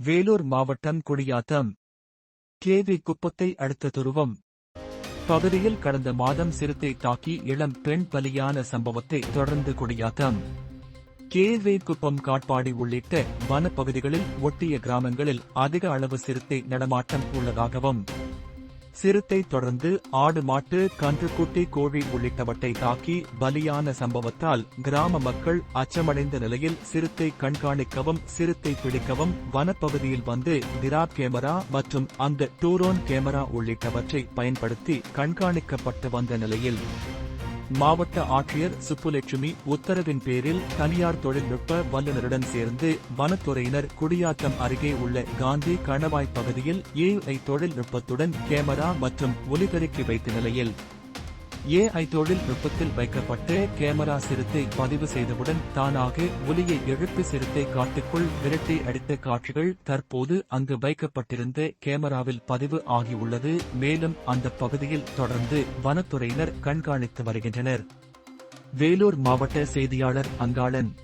வேலூர் மாவட்டம் குடியாத்தம். கேவி குப்பத்தை அடுத்த துருவம். பகுதியில் கடந்த மாதம் சிறுத்தை தாக்கி இளம் பெண் பலியான சம்பவத்தை தொடர்ந்து குடியாத்தம். கேவி குப்பம் காட்பாடி உள்ளிட்ட வனப்பகுதிகளில் ஒட்டிய கிராமங்களில் அதிக அளவு சிறுத்தை நடமாட்டம் உள்ளதாகவும் சிறுத்தை தொடர்ந்து ஆடு மாட்டு கன்றுக்குட்டி கோழி உள்ளிட்டவற்றை தாக்கி பலியான சம்பவத்தால் கிராம மக்கள் அச்சமடைந்த நிலையில் சிறுத்தை கண்காணிக்கவும் சிறுத்தை பிடிக்கவும் வனப்பகுதியில் வந்து திராப் கேமரா மற்றும் அந்த டூரோன் கேமரா உள்ளிட்டவற்றை பயன்படுத்தி கண்காணிக்கப்பட்டு வந்த நிலையில் மாவட்ட ஆட்சியர் சுப்புலட்சுமி உத்தரவின் பேரில் தனியார் தொழில்நுட்ப வல்லுநருடன் சேர்ந்து வனத்துறையினர் குடியாத்தம் அருகே உள்ள காந்தி கணவாய் பகுதியில் ஏஐ தொழில்நுட்பத்துடன் கேமரா மற்றும் ஒலிபெருக்கி வைத்த நிலையில் ஏஐ தொழில்நுட்பத்தில் வைக்கப்பட்ட கேமரா சிறுத்தை பதிவு செய்தவுடன் தானாக ஒலியை எழுப்பி சிறுத்தை காட்டுக்குள் விரட்டி அடித்த காட்சிகள் தற்போது அங்கு வைக்கப்பட்டிருந்த கேமராவில் பதிவு ஆகியுள்ளது. மேலும் அந்த பகுதியில் தொடர்ந்து வனத்துறையினர் கண்காணித்து வருகின்றனர். வேலூர் மாவட்ட செய்தியாளர் அங்காளன்.